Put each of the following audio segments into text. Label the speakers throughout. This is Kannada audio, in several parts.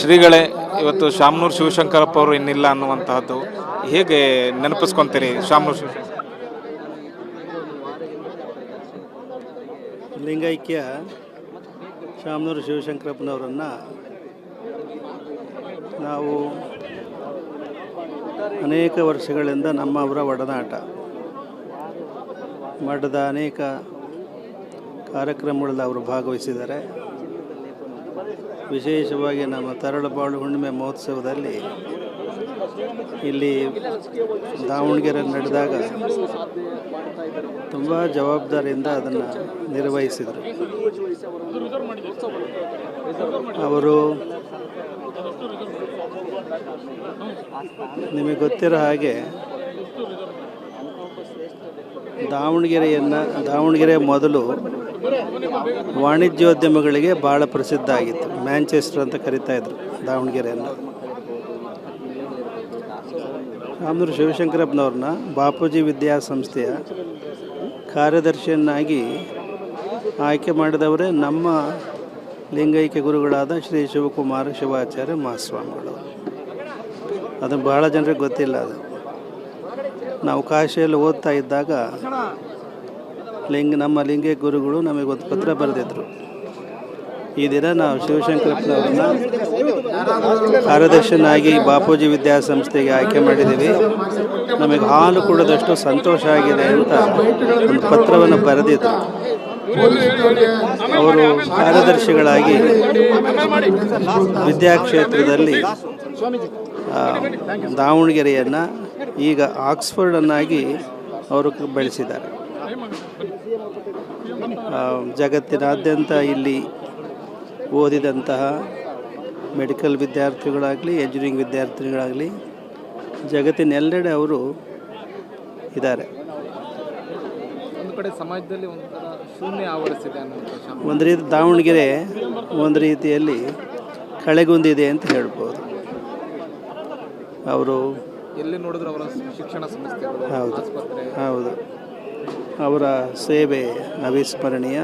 Speaker 1: ಶ್ರೀಗಳೇ, ಇವತ್ತು ಶಾಮನೂರು ಶಿವಶಂಕರಪ್ಪ ಅವರು ಇನ್ನಿಲ್ಲ ಅನ್ನುವಂತಹದ್ದು ಹೇಗೆ ನೆನಪಿಸ್ಕೊಂತೀರಿ ಶಾಮನೂರು ಶಿವ
Speaker 2: ಲಿಂಗೈಕ್ಯ ಶಾಮನೂರು ಶಿವಶಂಕರಪ್ಪನವರನ್ನು ನಾವು ಅನೇಕ ವರ್ಷಗಳಿಂದ ನಮ್ಮವರ ಒಡನಾಟ. ಮಠದ ಅನೇಕ ಕಾರ್ಯಕ್ರಮಗಳಲ್ಲಿ ಅವರು ಭಾಗವಹಿಸಿದ್ದಾರೆ. ವಿಶೇಷವಾಗಿ ನಮ್ಮ ತರಳಬಾಳು ಹುಣ್ಣಿಮೆ ಮಹೋತ್ಸವದಲ್ಲಿ ಇಲ್ಲಿ ದಾವಣಗೆರೆ ನಡೆದಾಗ ತುಂಬ ಜವಾಬ್ದಾರಿಯಿಂದ ಅದನ್ನು ನಿರ್ವಹಿಸಿದರು. ಅವರು ನಿಮಗೆ ಗೊತ್ತಿರೋ ಹಾಗೆ ದಾವಣಗೆರೆಯನ್ನು ದಾವಣಗೆರೆ ಮೊದಲು ವಾಣಿಜ್ಯೋದ್ಯಮಗಳಿಗೆ ಭಾಳ ಪ್ರಸಿದ್ಧ ಆಗಿತ್ತು ಮ್ಯಾಂಚೆಸ್ಟರ್ ಅಂತ ಕರಿತಾ ಇದ್ರು ದಾವಣಗೆರೆಯನ್ನು ಆಮೇಲೆ ಶಿವಶಂಕರಪ್ಪನವ್ರನ್ನ ಬಾಪೂಜಿ ವಿದ್ಯಾಸಂಸ್ಥೆಯ ಕಾರ್ಯದರ್ಶಿಯನ್ನಾಗಿ ಆಯ್ಕೆ ಮಾಡಿದವರೇ ನಮ್ಮ ಲಿಂಗೈಕ್ಯ ಗುರುಗಳಾದ ಶ್ರೀ ಶಿವಕುಮಾರ ಶಿವಾಚಾರ್ಯ ಮಹಾಸ್ವಾಮಿಗಳು. ಅದು ಬಹಳ ಜನರಿಗೆ ಗೊತ್ತಿಲ್ಲ ಅದು. ನಾವು ಕಾಶಿಯಲ್ಲಿ ಓದ್ತಾ ಇದ್ದಾಗ ಲಿಂಗ, ನಮ್ಮ ಲಿಂಗ ಗುರುಗಳು ನಮಗೆ ಒಂದು ಪತ್ರ ಬರೆದಿದ್ರು. ಈ ದಿನ ನಾವು ಶಿವಶಂಕರಪ್ಪನವ್ರನ್ನ ಕಾರ್ಯದರ್ಶನಾಗಿ ಬಾಪೂಜಿ ವಿದ್ಯಾಸಂಸ್ಥೆಗೆ ಆಯ್ಕೆ ಮಾಡಿದ್ದೀವಿ. ನಮಗೆ ಹಾಲು ಕುಡಿದಷ್ಟು ಸಂತೋಷ ಆಗಿದೆ ಅಂತ ಒಂದು ಪತ್ರವನ್ನು ಬರೆದಿದ್ರು. ಅವರು ಕಾರ್ಯದರ್ಶಿಗಳಾಗಿ ವಿದ್ಯಾಕ್ಷೇತ್ರದಲ್ಲಿ ದಾವಣಗೆರೆಯನ್ನು ಈಗ ಆಕ್ಸ್ಫರ್ಡನ್ನಾಗಿ ಅವರು ಬೆಳೆಸಿದ್ದಾರೆ. ಜಗತ್ತಿನಾದ್ಯಂತ ಇಲ್ಲಿ ಓದಿದಂತಹ ಮೆಡಿಕಲ್ ವಿದ್ಯಾರ್ಥಿಗಳಾಗಲಿ ಎಂಜಿನಿಯರಿಂಗ್ ವಿದ್ಯಾರ್ಥಿಗಳಾಗಲಿ ಜಗತ್ತಿನೆಲ್ಲೆಡೆ ಅವರು ಇದ್ದಾರೆ.
Speaker 1: ಒಂದು ಕಡೆ ಸಮಾಜದಲ್ಲಿ ಶೂನ್ಯ ಆವರಿಸಿದೆ
Speaker 2: ಒಂದು ರೀತಿ ದಾವಣಗೆರೆ ಒಂದು ರೀತಿಯಲ್ಲಿ ಕಳೆಗುಂದಿದೆ ಅಂತ ಹೇಳ್ಬೋದು. ಅವರು
Speaker 1: ಎಲ್ಲಿ ನೋಡಿದ್ರು ಅವರ ಶಿಕ್ಷಣ ಸಂಸ್ಥೆ
Speaker 2: ಹೌದು. ಹೌದು. ಅವರ ಸೇವೆ ಅವಿಸ್ಮರಣೀಯ.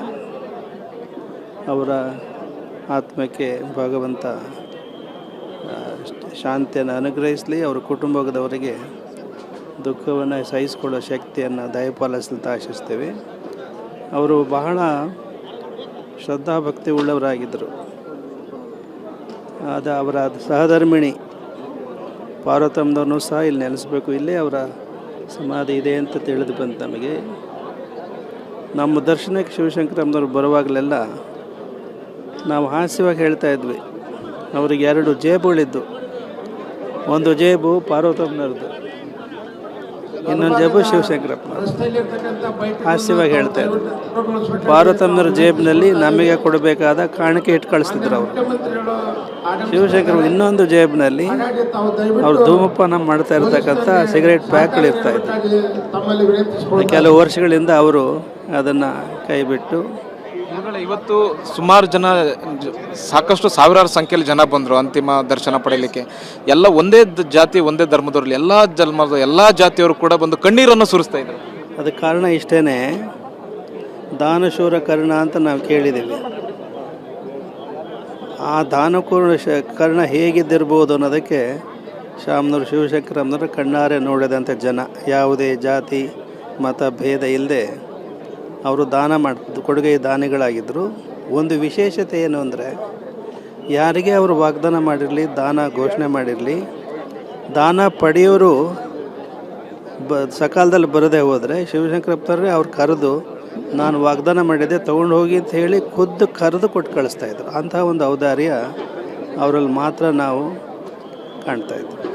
Speaker 2: ಅವರ ಆತ್ಮಕ್ಕೆ ಭಗವಂತ ಶಾಂತಿಯನ್ನು ಅನುಗ್ರಹಿಸಲಿ. ಅವರ ಕುಟುಂಬದವರಿಗೆ ದುಃಖವನ್ನು ಸಹಿಸಿಕೊಳ್ಳೋ ಶಕ್ತಿಯನ್ನು ದಯಪಾಲಿಸಲು ಆಶಿಸ್ತೇವೆ. ಅವರು ಬಹಳ ಶ್ರದ್ಧಾಭಕ್ತಿ ಉಳ್ಳವರಾಗಿದ್ದರು. ಆದ ಅವರ ಸಹಧರ್ಮಿಣಿ ಪಾರ್ವತಮ್ಮದವ್ರನ್ನೂ ಸಹ ಇಲ್ಲಿ ನೆಲೆಸಬೇಕು. ಇಲ್ಲೇ ಅವರ ಸಮಾಧಿ ಇದೆ ಅಂತ ತಿಳಿದು ಬಂತು ನಮಗೆ. ನಮ್ಮ ದರ್ಶನಕ್ಕೆ ಶಿವಶಂಕರಮ್ಮನವ್ರು ಬರುವಾಗಲೆಲ್ಲ ನಾವು ಹಾಸ್ಯವಾಗಿ ಹೇಳ್ತಾ ಇದ್ವಿ. ಅವರಿಗೆ ಎರಡು ಜೇಬುಗಳಿದ್ದು. ಒಂದು ಜೇಬು ಪಾರ್ವತಮ್ಮನವ್ರದ್ದು. ಇನ್ನೊಂದು ಜೇಬು ಶಿವಶಂಕರಪ್ಪ. ಹಾಸ್ಯವಾಗಿ ಹೇಳ್ತಾ ಇದ್ರು. ಪಾರ್ವತಮ್ಮನವ್ರ ಜೇಬಿನಲ್ಲಿ ನಮಗೆ ಕೊಡಬೇಕಾದ ಕಾಣಿಕೆ ಇಟ್ಟು ಕಳಿಸ್ತಿದ್ರು ಅವರು. ಶಿವಶಂಕರ ಇನ್ನೊಂದು ಜೇಬಿನಲ್ಲಿ ಅವ್ರು ಧೂಮಪಾನ ಮಾಡ್ತಾ ಇರ್ತಕ್ಕಂಥ ಸಿಗರೇಟ್ ಪ್ಯಾಕ್ಗಳಿರ್ತಾ ಇತ್ತು ಕೆಲವು ವರ್ಷಗಳಿಂದ ಅವರು ಅದನ್ನು ಕೈಬಿಟ್ಟು
Speaker 1: ಗುರುಗಳೇ, ಇವತ್ತು ಸುಮಾರು ಜನ, ಸಾಕಷ್ಟು ಸಾವಿರಾರು ಸಂಖ್ಯೆಯಲ್ಲಿ ಜನ ಬಂದರು ಅಂತಿಮ ದರ್ಶನ ಪಡೆಯಲಿಕ್ಕೆ. ಎಲ್ಲ ಒಂದೇ ಜಾತಿ, ಒಂದೇ ಧರ್ಮದವ್ರಲ್ಲಿ, ಎಲ್ಲ ಜನ್ಮದ, ಎಲ್ಲ ಜಾತಿಯವರು ಕೂಡ ಬಂದು ಕಣ್ಣೀರನ್ನು ಸುರಿಸ್ತಾ ಇದ್ದಾರೆ
Speaker 2: ಅದಕ್ಕೆ ಕಾರಣ ಇಷ್ಟೇ ದಾನಶೂರ ಕರ್ಣ ಅಂತ ನಾವು ಕೇಳಿದ್ದೀವಿ. ಆ ದಾನಕೂರ್ಣ ಶ, ಕರ್ಣ ಹೇಗಿದ್ದಿರ್ಬೋದು ಅನ್ನೋದಕ್ಕೆ ಶಾಮನೂರು ಶಿವಶಂಕರಮ್ಮನವರು ಕಣ್ಣಾರೆ ನೋಡಿದಂಥ ಜನ. ಯಾವುದೇ ಜಾತಿ, ಮತ, ಭೇದ ಇಲ್ಲದೆ ಅವರು ದಾನ ಮಾಡ, ಕೊಡುಗೆ ದಾನಿಗಳಾಗಿದ್ದರು. ಒಂದು ವಿಶೇಷತೆ ಏನು ಅಂದರೆ, ಯಾರಿಗೆ ಅವರು ವಾಗ್ದಾನ ಮಾಡಿರಲಿ, ದಾನ ಘೋಷಣೆ ಮಾಡಿರಲಿ, ದಾನ ಪಡೆಯೋರು ಬ, ಸಕಾಲದಲ್ಲಿ ಬರದೇ ಹೋದರೆ ಶಿವಶಂಕರಪ್ಪನವ್ರೆ ಅವ್ರು ಕರೆದು, ನಾನು ವಾಗ್ದಾನ ಮಾಡಿದ್ದೆ ತೊಗೊಂಡು ಹೋಗಿ ಅಂತ ಹೇಳಿ ಖುದ್ದು ಕರೆದು ಕೊಟ್ಟು ಕಳಿಸ್ತಾಯಿದ್ರು ಅಂತಹ ಒಂದು ಔದಾರ್ಯ ಅವರಲ್ಲಿ ಮಾತ್ರ ನಾವು ಕಾಣ್ತಾ ಇದ್ವಿ.